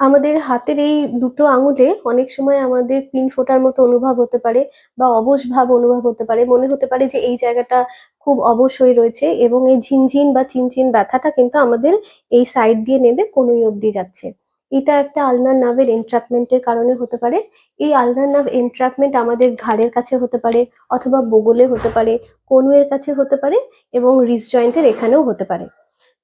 আমাদের হাতের এই দুটো আঙুলে অনেক সময় আমাদের পিন ফোটার মতো অনুভব হতে পারে বা অবশ ভাব অনুভব হতে পারে। মনে হতে পারে যে এই জায়গাটা খুব অবশ হয়ে রয়েছে এবং এই ঝিনঝিন বা চিনচিন ব্যথাটা কিন্তু আমাদের এই সাইড দিয়ে নেবে কনুই অবধি যাচ্ছে। এটা একটা আলনার নার্ভের এন্ট্রাপমেন্টের কারণে হতে পারে। এই আলনার নার্ভ এন্ট্রাপমেন্ট আমাদের ঘাড়ের কাছে হতে পারে অথবা বগলে হতে পারে কনুয়ের কাছে হতে পারে এবং রিস্ট জয়েন্টের এখানেও হতে পারে।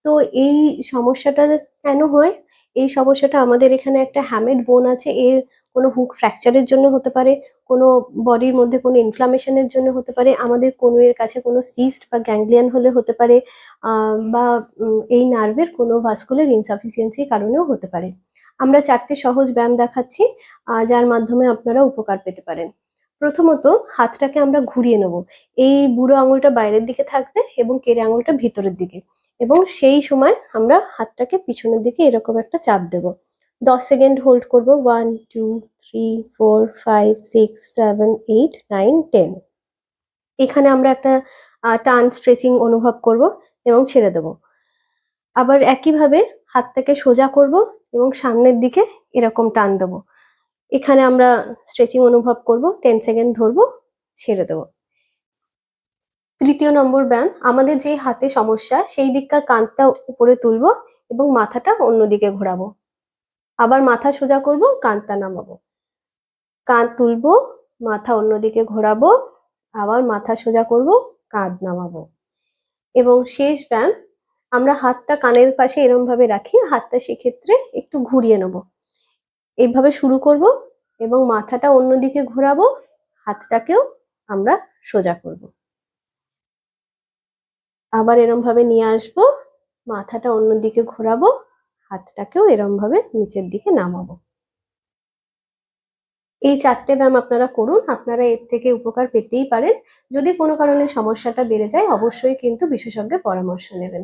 তো এই সমস্যাটা কেন হয়? এই সমস্যাটা আমাদের এখানে একটা হ্যামেড বোন আছে, এর কোনো হুক ফ্র্যাকচারের জন্য হতে পারে, কোনো বডির মধ্যে কোনো ইনফ্লামেশনের জন্য হতে পারে, আমাদের কোনো এর কাছে কোনো সিস্ট বা গ্যাংলিয়ান হলে হতে পারে বা এই নার্ভের কোনো ভাস্কুলার ইনসাফিসিয়েন্সির কারণেও হতে পারে। আমরা চারটে সহজ ব্যায়াম দেখাচ্ছি যার মাধ্যমে আপনারা উপকার পেতে পারেন। প্রথমত হাতটাকে আমরা ঘুরিয়ে নেব। এই বুড়ো আঙুলটা বাইরের দিকে থাকবে এবং কেড়ে আঙুলটা ভিতরের দিকে। এবং সেই সময় আমরা হাতটাকে পিছনের দিকে এরকম একটা চাপ দেব। দশ সেকেন্ড হোল্ড করব। One, two, three, four, five, six, seven, eight, nine, ten. এখানে আমরা একটা টান স্ট্রেচিং অনুভব করব এবং ছেড়ে দেব। আবার একইভাবে হাতটাকে সোজা করব এবং সামনের দিকে এরকম টান দেবো। এখানে আমরা স্ট্রেচিং অনুভব করব টেন সেকেন্ড ধরবো, ছেড়ে দেবো। তৃতীয় নম্বর ব্যায়াম, আমাদের যে হাতে সমস্যা, সেই দিককার কাঁধটা উপরে তুলবো এবং মাথাটা অন্যদিকে ঘোরাবো। আবার মাথা সোজা করব, কাঁধটা নামাবো। কাঁধ তুলবো, মাথা অন্যদিকে ঘোরাবো, আবার মাথা সোজা করব, কাঁধ নামাবো। এবং শেষ ব্যায়াম, আমরা হাতটা কানের পাশে এরম ভাবে রাখি, হাতটা সেক্ষেত্রে একটু ঘুরিয়ে নেব। এইভাবে শুরু করব এবং মাথাটা অন্যদিকে ঘোরাবো, হাতটাকেও আমরা সোজা করব। আবার এরম ভাবে নিয়ে আসব, মাথাটা অন্যদিকে ঘোরাবো, হাতটাকেও এরম ভাবে নিচের দিকে নামাবো। এই চারটে ব্যায়াম আপনারা করুন, আপনারা এর থেকে উপকার পেতেই পারেন। যদি কোনো কারণে সমস্যাটা বেড়ে যায়, অবশ্যই কিন্তু বিশেষজ্ঞের পরামর্শ নেবেন।